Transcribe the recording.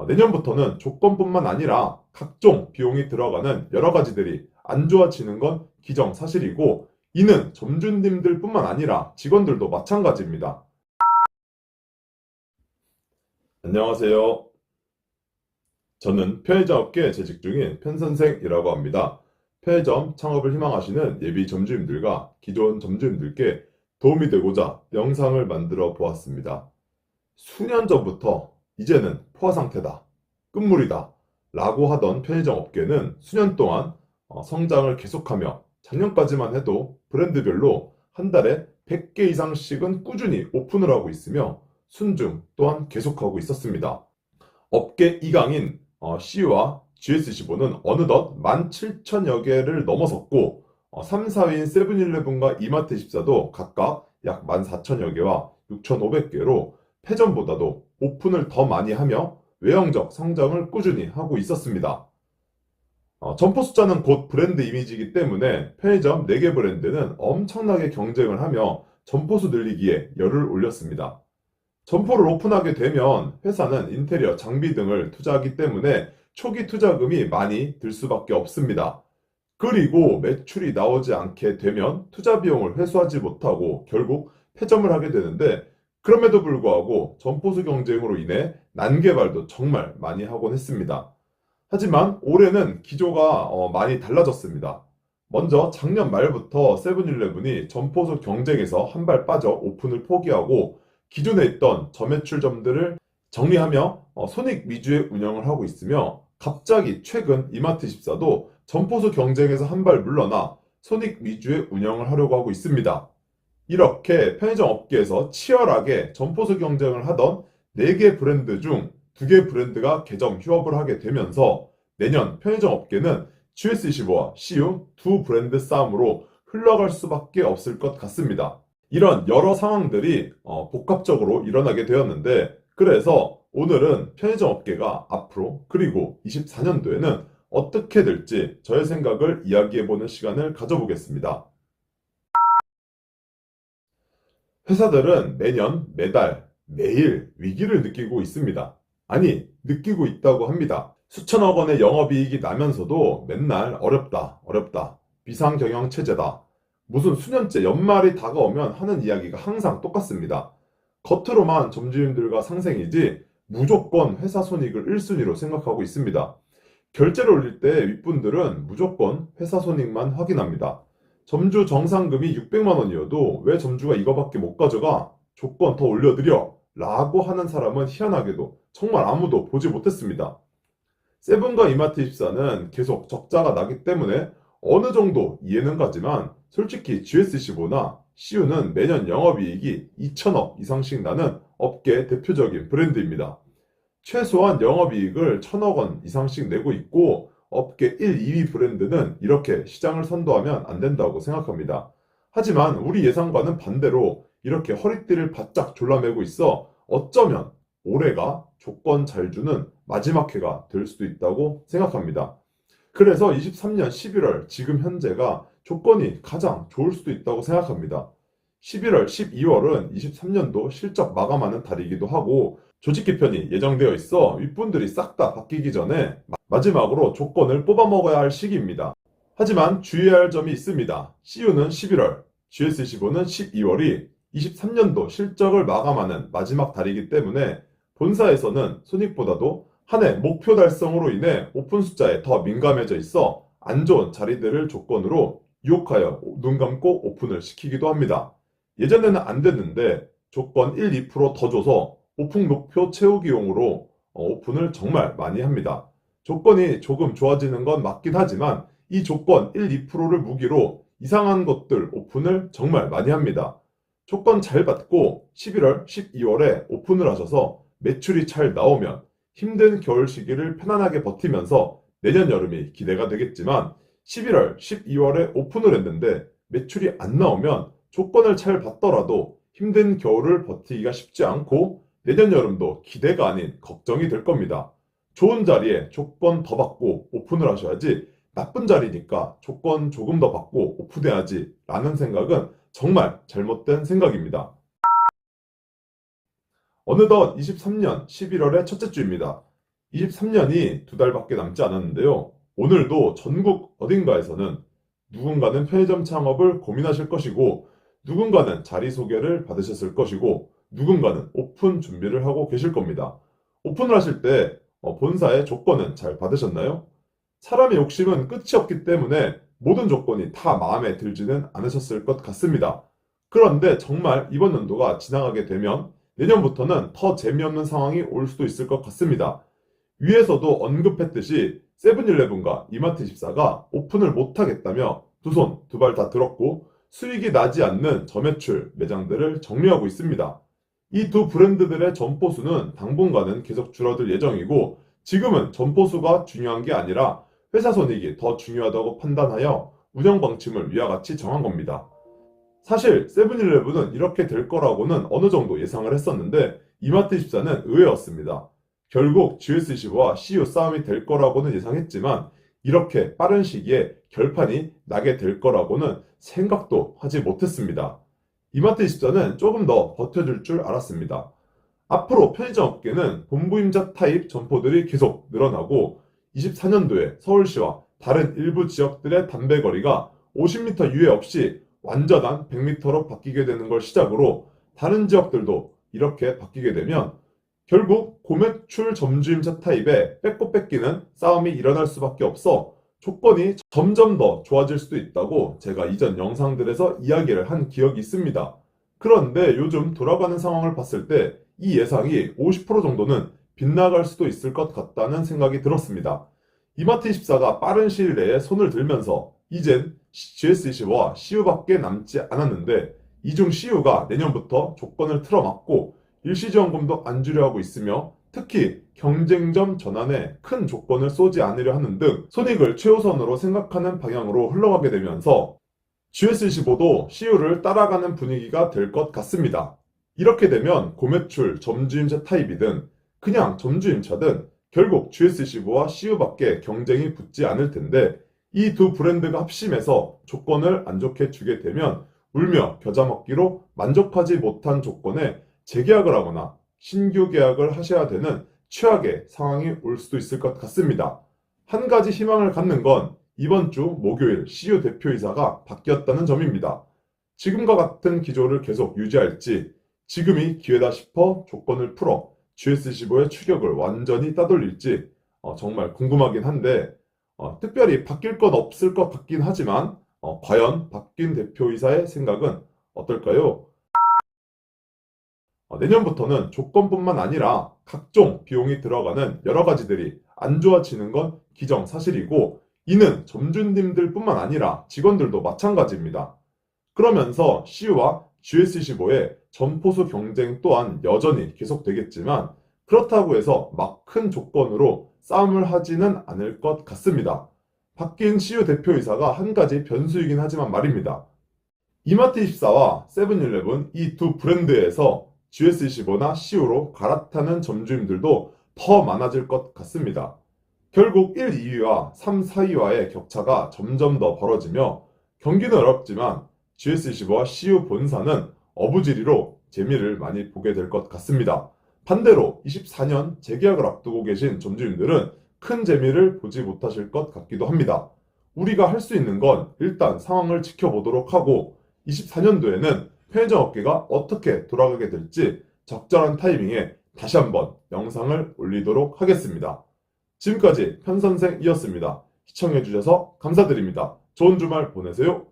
어, 내년부터는 조건뿐만 아니라 각종 비용이 들어가는 여러 가지들이 안 좋아지는 건 기정사실이고 이는 점주님들 뿐만 아니라 직원들도 마찬가지입니다. 안녕하세요. 저는 편의점업계에 재직 중인 편선생이라고 합니다. 편의점 창업을 희망하시는 예비 점주님들과 기존 점주님들께 도움이 되고자 영상을 만들어 보았습니다. 수년 전부터 이제는 포화 상태다, 끝물이다 라고 하던 편의점 업계는 수년 동안 어, 성장을 계속하며 작년까지만 해도 브랜드별로 한 달에 100개 이상씩은 꾸준히 오픈을 하고 있으며 순증 또한 계속하고 있었습니다. 업계 2강인 C와 GS15는 어느덧 17,000여 개를 넘어섰고 3, 4위인 세븐일레븐과 이마트24도 각각 약 14,000여 개와 6,500개로 패전보다도 오픈을 더 많이 하며 외형적 성장을 꾸준히 하고 있었습니다. 어, 점포 숫자는 곧 브랜드 이미지이기 때문에 편의점 4개 브랜드는 엄청나게 경쟁을 하며 점포수 늘리기에 열을 올렸습니다. 점포를 오픈하게 되면 회사는 인테리어, 장비 등을 투자하기 때문에 초기 투자금이 많이 들 수밖에 없습니다. 그리고 매출이 나오지 않게 되면 투자 비용을 회수하지 못하고 결국 폐점을 하게 되는데 그럼에도 불구하고 점포수 경쟁으로 인해 난개발도 정말 많이 하곤 했습니다. 하지만 올해는 기조가 어, 많이 달라졌습니다. 먼저 작년 말부터 세븐일레븐이 점포수 경쟁에서 한 발 빠져 오픈을 포기하고 기존에 있던 저매출점들을 정리하며 어, 손익 위주의 운영을 하고 있으며 갑자기 최근 이마트24도 점포수 경쟁에서 한 발 물러나 손익 위주의 운영을 하려고 하고 있습니다. 이렇게 편의점 업계에서 치열하게 점포수 경쟁을 하던 4개 브랜드 중 2개 브랜드가 개점 휴업을 하게 되면서 내년 편의점 업계는 GS25와 CU 두 브랜드 싸움으로 흘러갈 수밖에 없을 것 같습니다. 이런 여러 상황들이 어, 복합적으로 일어나게 되었는데 그래서 오늘은 편의점 업계가 앞으로 그리고 24년도에는 어떻게 될지 저의 생각을 이야기해보는 시간을 가져보겠습니다. 회사들은 매년, 매달, 매일 위기를 느끼고 있습니다. 아니, 느끼고 있다고 합니다. 수천억 원의 영업이익이 나면서도 맨날 어렵다, 어렵다, 비상경영 체제다. 무슨 수년째 연말이 다가오면 하는 이야기가 항상 똑같습니다. 겉으로만 점주님들과 상생이지 무조건 회사 손익을 1순위로 생각하고 있습니다. 결제를 올릴 때 윗분들은 무조건 회사 손익만 확인합니다. 점주 정상금이 600만 원이어도 왜 점주가 이거밖에 못 가져가? 조건 더 올려드려. 라고 하는 사람은 희한하게도 정말 아무도 보지 못했습니다. 세븐과 이마트 24는 계속 적자가 나기 때문에 어느 정도 이해는 가지만 솔직히 GS15나 CU는 매년 영업이익이 2천억 이상씩 나는 업계 대표적인 브랜드입니다. 최소한 영업이익을 1천억 원 이상씩 내고 있고 업계 1, 2위 브랜드는 이렇게 시장을 선도하면 안 된다고 생각합니다. 하지만 우리 예상과는 반대로 이렇게 허리띠를 바짝 졸라매고 있어 어쩌면 올해가 조건 잘 주는 마지막 해가 될 수도 있다고 생각합니다. 그래서 23년 11월 지금 현재가 조건이 가장 좋을 수도 있다고 생각합니다. 11월, 12월은 23년도 실적 마감하는 달이기도 하고 조직 개편이 예정되어 있어 윗분들이 싹 다 바뀌기 전에 마지막으로 조건을 뽑아 먹어야 할 시기입니다. 하지만 주의해야 할 점이 있습니다. CU는 11월, GS15는 12월이 23년도 실적을 마감하는 마지막 달이기 때문에 본사에서는 손익보다도 한 해 목표 달성으로 인해 오픈 숫자에 더 민감해져 있어 안 좋은 자리들을 조건으로 유혹하여 눈 감고 오픈을 시키기도 합니다. 예전에는 안 됐는데 조건 1, 2%더 줘서 오픈 목표 채우기용으로 어, 오픈을 정말 많이 합니다. 조건이 조금 좋아지는 건 맞긴 하지만 이 조건 1, 2%를 무기로 이상한 것들 오픈을 정말 많이 합니다. 조건 잘 받고 11월, 12월에 오픈을 하셔서 매출이 잘 나오면 힘든 겨울 시기를 편안하게 버티면서 내년 여름이 기대가 되겠지만 11월, 12월에 오픈을 했는데 매출이 안 나오면 조건을 잘 받더라도 힘든 겨울을 버티기가 쉽지 않고 내년 여름도 기대가 아닌 걱정이 될 겁니다. 좋은 자리에 조건 더 받고 오픈을 하셔야지 나쁜 자리니까 조건 조금 더 받고 오픈해야지 라는 생각은 정말 잘못된 생각입니다. 어느덧 23년 11월의 첫째 주입니다. 23년이 두 달밖에 남지 않았는데요. 오늘도 전국 어딘가에서는 누군가는 편의점 창업을 고민하실 것이고, 누군가는 자리 소개를 받으셨을 것이고, 누군가는 오픈 준비를 하고 계실 겁니다. 오픈을 하실 때 어, 본사의 조건은 잘 받으셨나요? 사람의 욕심은 끝이 없기 때문에 모든 조건이 다 마음에 들지는 않으셨을 것 같습니다. 그런데 정말 이번 연도가 지나가게 되면 내년부터는 더 재미없는 상황이 올 수도 있을 것 같습니다. 위에서도 언급했듯이 세븐일레븐과 이마트24가 오픈을 못하겠다며 두 손, 두 발 다 들었고 수익이 나지 않는 저매출 매장들을 정리하고 있습니다. 이 두 브랜드들의 점포 수는 당분간은 계속 줄어들 예정이고 지금은 점포 수가 중요한 게 아니라 회사 손익이 더 중요하다고 판단하여 운영 방침을 위와 같이 정한 겁니다. 사실 세븐일레븐은 이렇게 될 거라고는 어느 정도 예상을 했었는데 이마트24는 의외였습니다. 결국 GS25와 CU 싸움이 될 거라고는 예상했지만 이렇게 빠른 시기에 결판이 나게 될 거라고는 생각도 하지 못했습니다. 이마트 24는 조금 더 버텨줄 줄 알았습니다. 앞으로 편의점 업계는 본부임자 타입 점포들이 계속 늘어나고 24년도에 서울시와 다른 일부 지역들의 담배 거리가 50m 유예 없이 완전한 100m로 바뀌게 되는 걸 시작으로 다른 지역들도 이렇게 바뀌게 되면 결국 고매출 점주임차 타입의 뺏고 뺏기는 싸움이 일어날 수밖에 없어 조건이 점점 더 좋아질 수도 있다고 제가 이전 영상들에서 이야기를 한 기억이 있습니다. 그런데 요즘 돌아가는 상황을 봤을 때 이 예상이 50% 정도는 빗나갈 수도 있을 것 같다는 생각이 들었습니다. 이마트24가 빠른 시일 내에 손을 들면서 이젠 GS25와 CU밖에 남지 않았는데 이중 CU가 내년부터 조건을 틀어막고 일시지원금도 안 주려 하고 있으며 특히 경쟁점 전환에 큰 조건을 쏘지 않으려 하는 등 손익을 최우선으로 생각하는 방향으로 흘러가게 되면서 GS25도 CU를 따라가는 분위기가 될 것 같습니다. 이렇게 되면 고매출 점주임차 타입이든 그냥 점주임차든 결국 GS25와 CU밖에 경쟁이 붙지 않을 텐데 이 두 브랜드가 합심해서 조건을 안 좋게 주게 되면 울며 겨자 먹기로 만족하지 못한 조건에 재계약을 하거나 신규 계약을 하셔야 되는 최악의 상황이 올 수도 있을 것 같습니다. 한 가지 희망을 갖는 건 이번 주 목요일 CU 대표이사가 바뀌었다는 점입니다. 지금과 같은 기조를 계속 유지할지 지금이 기회다 싶어 조건을 풀어 GS15의 추격을 완전히 따돌릴지 어, 정말 궁금하긴 한데 어, 특별히 바뀔 것 없을 것 같긴 하지만 어, 과연 바뀐 대표이사의 생각은 어떨까요? 어, 내년부터는 조건뿐만 아니라 각종 비용이 들어가는 여러 가지들이 안 좋아지는 건 기정사실이고 이는 점주님들 뿐만 아니라 직원들도 마찬가지입니다. 그러면서 CU와 GS15의 점포수 경쟁 또한 여전히 계속되겠지만 그렇다고 해서 막 큰 조건으로 싸움을 하지는 않을 것 같습니다. 바뀐 CU 대표이사가 한 가지 변수이긴 하지만 말입니다. 이마트24와 세븐일레븐 이 두 브랜드에서 GS25나 CU로 갈아타는 점주님들도 더 많아질 것 같습니다. 결국 1, 2위와 3, 4위와의 격차가 점점 더 벌어지며 경기는 어렵지만 GS25와 CU 본사는 어부지리로 재미를 많이 보게 될 것 같습니다. 반대로 24년 재계약을 앞두고 계신 점주님들은 큰 재미를 보지 못하실 것 같기도 합니다. 우리가 할 수 있는 건 일단 상황을 지켜보도록 하고 24년도에는 편의점 업계가 어떻게 돌아가게 될지 적절한 타이밍에 다시 한번 영상을 올리도록 하겠습니다. 지금까지 편선생이었습니다. 시청해주셔서 감사드립니다. 좋은 주말 보내세요.